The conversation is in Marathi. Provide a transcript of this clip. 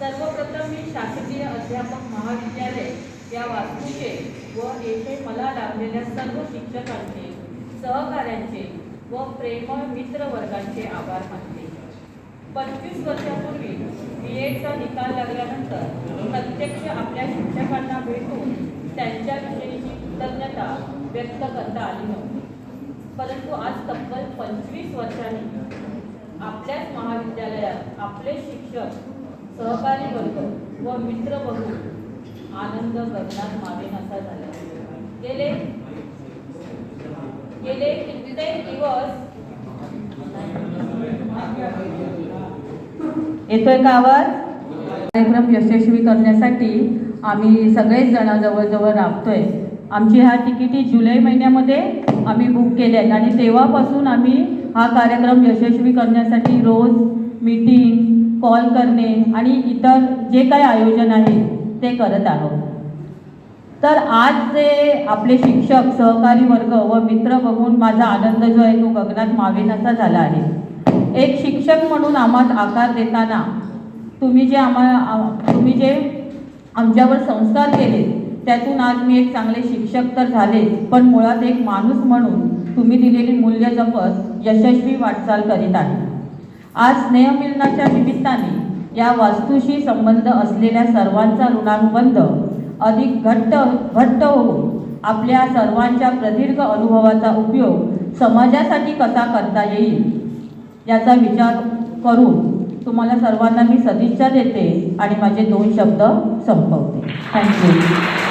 सर्वप्रथम मी शासकीय अध्यापक महाविद्यालय या वास्तूचे व येथे मला लाभलेल्या सर्व शिक्षकांचे सहकाऱ्यांचे व प्रेम मित्र वर्गांचे आभार मानते. पंचवीस वर्षापूर्वी बी एडचा निकाल लागल्यानंतर प्रत्यक्ष आपल्या शिक्षकांना भेटून त्यांच्याविषयीची कृतज्ञता व्यक्त करता आली नव्हती. परंतु आज तब्बल पंचवीस वर्षांनी आपल्याच महाविद्यालयात आपले शिक्षक सहकारी वर्ग व मित्र बघून आनंद गगनात मावेन असा झाला. गेले? गेले कित्येक दिवस? येतोय का आवाज? कार्यक्रम यशस्वी करण्यासाठी आम्ही सगळेच जण जवळजवळ राबतोय. आमची ह्या तिकिटी जुलै महिन्यामध्ये आम्ही बुक केल्या आहेत आणि तेव्हापासून आम्ही हा कार्यक्रम यशस्वी करण्यासाठी रोज मीटिंग कॉल करणे आणि इतर जे काही आयोजन आहे ते करत आहोत. तर आज जे आपले शिक्षक सहकारी वर्ग व मित्र बघून माझा आनंद जो आहे तो गगनात मावेन असा झाला आहे. एक शिक्षक म्हणून आम्हाला आकार देताना तुम्ही जे आम्हा तुम्ही जे आमच्यावर संस्कार केले त्यातून आज मी एक चांगले शिक्षक तर झाले पण मुळात एक माणूस म्हणून तुम्ही दिलेली मूल्य जपत यशस्वी वाटचाल करीत आहे. आज स्नेहमिलनाच्या निमित्ताने या वास्तूशी संबंध असलेल्या सर्वांचा ऋणानुबंध अधिक घट्ट घट्ट होऊन आपल्या सर्वांच्या प्रदीर्घ अनुभवाचा उपयोग समाजासाठी कसा करता येईल याचा विचार करून तुम्हाला सर्वांना मी सदिच्छा देते आणि माझे दोन शब्द संपवते. थँक्यू